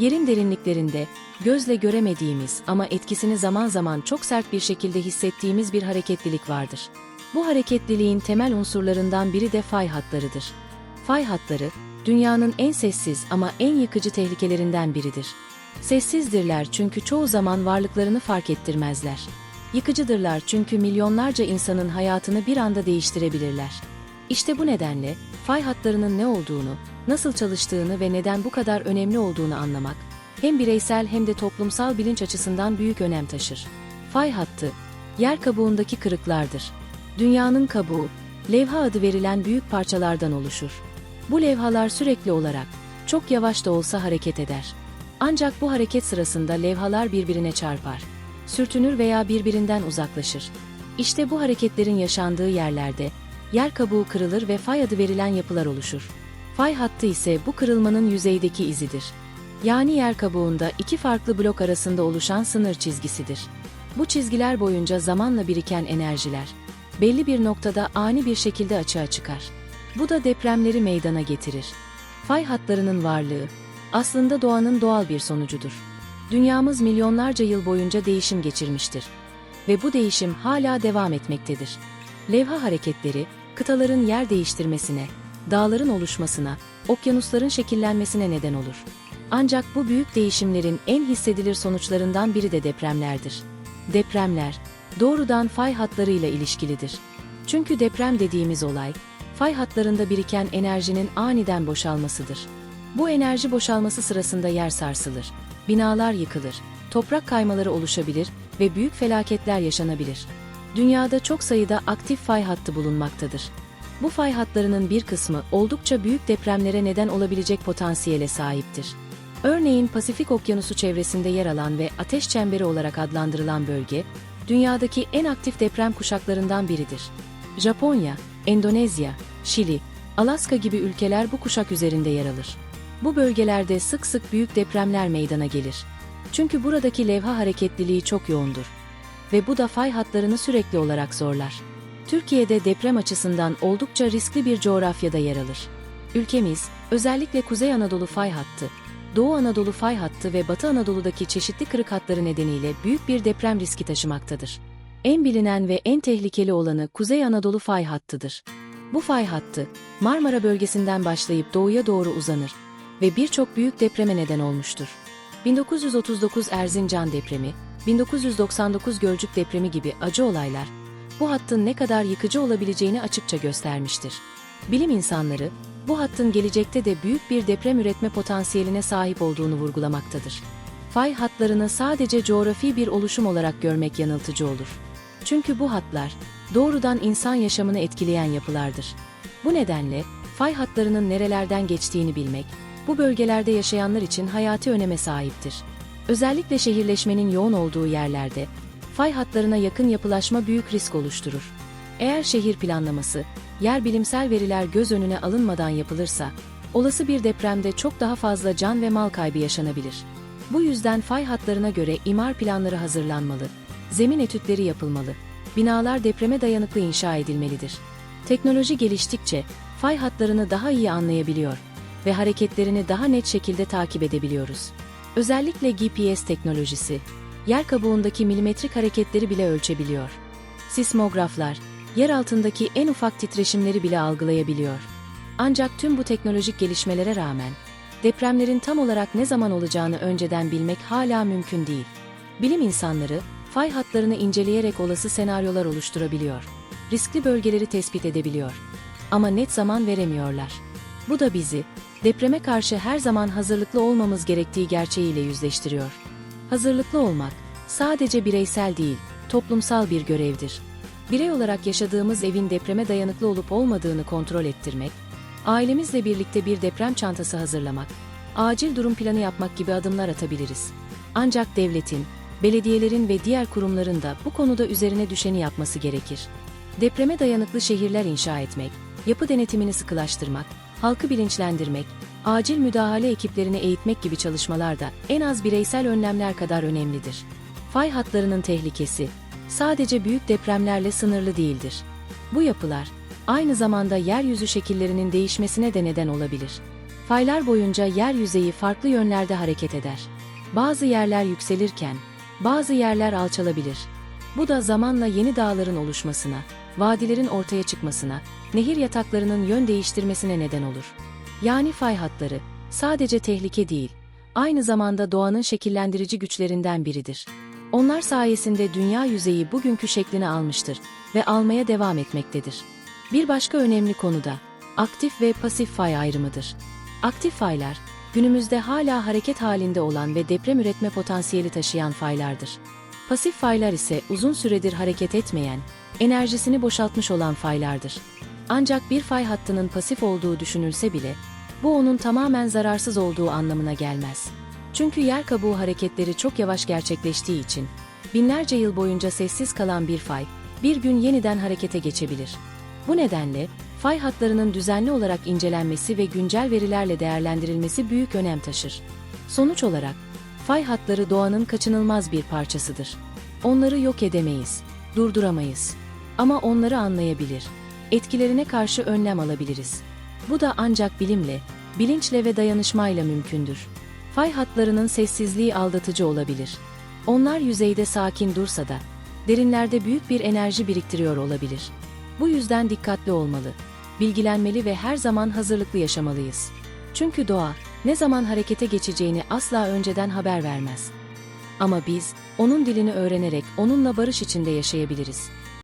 Yerin derinliklerinde, gözle göremediğimiz ama etkisini zaman zaman çok sert bir şekilde hissettiğimiz bir hareketlilik vardır. Bu hareketliliğin temel unsurlarından biri de fay hatlarıdır. Fay hatları, dünyanın en sessiz ama en yıkıcı tehlikelerinden biridir. Sessizdirler çünkü çoğu zaman varlıklarını fark ettirmezler. Yıkıcıdırlar çünkü milyonlarca insanın hayatını bir anda değiştirebilirler. İşte bu nedenle, fay hatlarının ne olduğunu, nasıl çalıştığını ve neden bu kadar önemli olduğunu anlamak, hem bireysel hem de toplumsal bilinç açısından büyük önem taşır. Fay hattı, yer kabuğundaki kırıklardır. Dünyanın kabuğu, levha adı verilen büyük parçalardan oluşur. Bu levhalar sürekli olarak, çok yavaş da olsa hareket eder. Ancak bu hareket sırasında levhalar birbirine çarpar, sürtünür veya birbirinden uzaklaşır. İşte bu hareketlerin yaşandığı yerlerde, yer kabuğu kırılır ve fay adı verilen yapılar oluşur. Fay hattı ise bu kırılmanın yüzeydeki izidir. Yani yer kabuğunda iki farklı blok arasında oluşan sınır çizgisidir. Bu çizgiler boyunca zamanla biriken enerjiler, belli bir noktada ani bir şekilde açığa çıkar. Bu da depremleri meydana getirir. Fay hatlarının varlığı, aslında doğanın doğal bir sonucudur. Dünyamız milyonlarca yıl boyunca değişim geçirmiştir. Ve bu değişim hala devam etmektedir. Levha hareketleri, kıtaların yer değiştirmesine, dağların oluşmasına, okyanusların şekillenmesine neden olur. Ancak bu büyük değişimlerin en hissedilir sonuçlarından biri de depremlerdir. Depremler, doğrudan fay hatlarıyla ilişkilidir. Çünkü deprem dediğimiz olay, fay hatlarında biriken enerjinin aniden boşalmasıdır. Bu enerji boşalması sırasında yer sarsılır, binalar yıkılır, toprak kaymaları oluşabilir ve büyük felaketler yaşanabilir. Dünyada çok sayıda aktif fay hattı bulunmaktadır. Bu fay hatlarının bir kısmı oldukça büyük depremlere neden olabilecek potansiyele sahiptir. Örneğin Pasifik Okyanusu çevresinde yer alan ve ateş çemberi olarak adlandırılan bölge, dünyadaki en aktif deprem kuşaklarından biridir. Japonya, Endonezya, Şili, Alaska gibi ülkeler bu kuşak üzerinde yer alır. Bu bölgelerde sık sık büyük depremler meydana gelir. Çünkü buradaki levha hareketliliği çok yoğundur. Ve bu da fay hatlarını sürekli olarak zorlar. Türkiye'de deprem açısından oldukça riskli bir coğrafyada yer alır. Ülkemiz, özellikle Kuzey Anadolu fay hattı, Doğu Anadolu fay hattı ve Batı Anadolu'daki çeşitli kırık hatları nedeniyle büyük bir deprem riski taşımaktadır. En bilinen ve en tehlikeli olanı Kuzey Anadolu fay hattıdır. Bu fay hattı, Marmara bölgesinden başlayıp doğuya doğru uzanır ve birçok büyük depreme neden olmuştur. 1939 Erzincan depremi, 1999 Gölcük depremi gibi acı olaylar, bu hattın ne kadar yıkıcı olabileceğini açıkça göstermiştir. Bilim insanları, bu hattın gelecekte de büyük bir deprem üretme potansiyeline sahip olduğunu vurgulamaktadır. Fay hatlarını sadece coğrafi bir oluşum olarak görmek yanıltıcı olur. Çünkü bu hatlar, doğrudan insan yaşamını etkileyen yapılardır. Bu nedenle, fay hatlarının nerelerden geçtiğini bilmek, bu bölgelerde yaşayanlar için hayati öneme sahiptir. Özellikle şehirleşmenin yoğun olduğu yerlerde, fay hatlarına yakın yapılaşma büyük risk oluşturur. Eğer şehir planlaması, yer bilimsel veriler göz önüne alınmadan yapılırsa, olası bir depremde çok daha fazla can ve mal kaybı yaşanabilir. Bu yüzden fay hatlarına göre imar planları hazırlanmalı, zemin etütleri yapılmalı, binalar depreme dayanıklı inşa edilmelidir. Teknoloji geliştikçe, fay hatlarını daha iyi anlayabiliyor ve hareketlerini daha net şekilde takip edebiliyoruz. Özellikle GPS teknolojisi, yer kabuğundaki milimetrik hareketleri bile ölçebiliyor. Sismograflar, yer altındaki en ufak titreşimleri bile algılayabiliyor. Ancak tüm bu teknolojik gelişmelere rağmen, depremlerin tam olarak ne zaman olacağını önceden bilmek hala mümkün değil. Bilim insanları, fay hatlarını inceleyerek olası senaryolar oluşturabiliyor. Riskli bölgeleri tespit edebiliyor. Ama net zaman veremiyorlar. Bu da bizi, depreme karşı her zaman hazırlıklı olmamız gerektiği gerçeğiyle yüzleştiriyor. Hazırlıklı olmak, sadece bireysel değil, toplumsal bir görevdir. Birey olarak yaşadığımız evin depreme dayanıklı olup olmadığını kontrol ettirmek, ailemizle birlikte bir deprem çantası hazırlamak, acil durum planı yapmak gibi adımlar atabiliriz. Ancak devletin, belediyelerin ve diğer kurumların da bu konuda üzerine düşeni yapması gerekir. Depreme dayanıklı şehirler inşa etmek, yapı denetimini sıkılaştırmak, halkı bilinçlendirmek, acil müdahale ekiplerini eğitmek gibi çalışmalar da en az bireysel önlemler kadar önemlidir. Fay hatlarının tehlikesi sadece büyük depremlerle sınırlı değildir. Bu yapılar aynı zamanda yeryüzü şekillerinin değişmesine de neden olabilir. Faylar boyunca yer yüzeyi farklı yönlerde hareket eder. Bazı yerler yükselirken, bazı yerler alçalabilir. Bu da zamanla yeni dağların oluşmasına, vadilerin ortaya çıkmasına, nehir yataklarının yön değiştirmesine neden olur. Yani fay hatları, sadece tehlike değil, aynı zamanda doğanın şekillendirici güçlerinden biridir. Onlar sayesinde dünya yüzeyi bugünkü şeklini almıştır ve almaya devam etmektedir. Bir başka önemli konu da aktif ve pasif fay ayrımıdır. Aktif faylar, günümüzde hala hareket halinde olan ve deprem üretme potansiyeli taşıyan faylardır. Pasif faylar ise uzun süredir hareket etmeyen, enerjisini boşaltmış olan faylardır. Ancak bir fay hattının pasif olduğu düşünülse bile, bu onun tamamen zararsız olduğu anlamına gelmez. Çünkü yer kabuğu hareketleri çok yavaş gerçekleştiği için, binlerce yıl boyunca sessiz kalan bir fay, bir gün yeniden harekete geçebilir. Bu nedenle, fay hatlarının düzenli olarak incelenmesi ve güncel verilerle değerlendirilmesi büyük önem taşır. Sonuç olarak, fay hatları doğanın kaçınılmaz bir parçasıdır. Onları yok edemeyiz, durduramayız. Ama onları anlayabilir, etkilerine karşı önlem alabiliriz. Bu da ancak bilimle, bilinçle ve dayanışmayla mümkündür. Fay hatlarının sessizliği aldatıcı olabilir. Onlar yüzeyde sakin dursa da, derinlerde büyük bir enerji biriktiriyor olabilir. Bu yüzden dikkatli olmalı, bilgilenmeli ve her zaman hazırlıklı yaşamalıyız. Çünkü doğa, ne zaman harekete geçeceğini asla önceden haber vermez. Ama biz, onun dilini öğrenerek onunla barış içinde yaşayabiliriz.